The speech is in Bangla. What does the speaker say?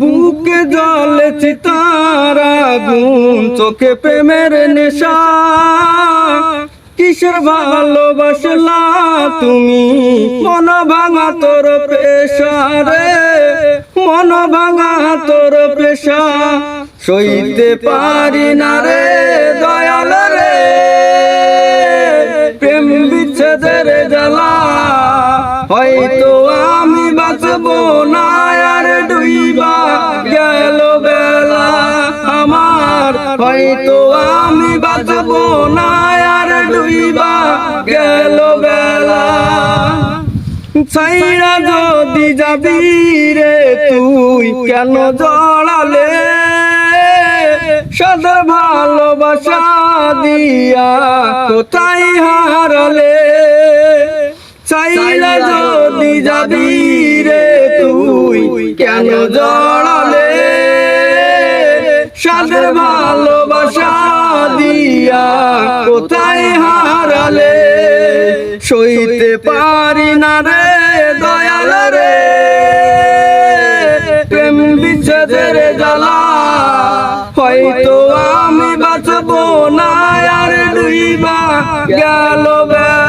বুকে জলে চিতারা গুণ চোখে প্রেমের নেশা। কিসের ভালোবাসলা তুমি? মন ভাঙা তোর পেশা রে মন ভাঙা তোর পেশা সইতে পারি না রে দয়াল রে, প্রেম বিচ্ছেদের জ্বালা। হয়তো আমি বাঁচবো না আর হয়তো আমি বাঁচবো না আর ডুইবা গেল বেলা। ছাইরা যদি যাবি রে তুই কেন জড়ালে? সদ ভালোবাসা দিয়া কোথায় হারালে? চাইলা যদি যাবি রে তুই কেন জড়ালে? সাদের ভালোবাসা দিয়া কোথায় হারালে? সইতে পারি না রে দয়াল রে। প্রেম বিচ্ছেদের জ্বালা, হয়তো আমি বাঁচবো না। আর ডুইবা গেল বেলা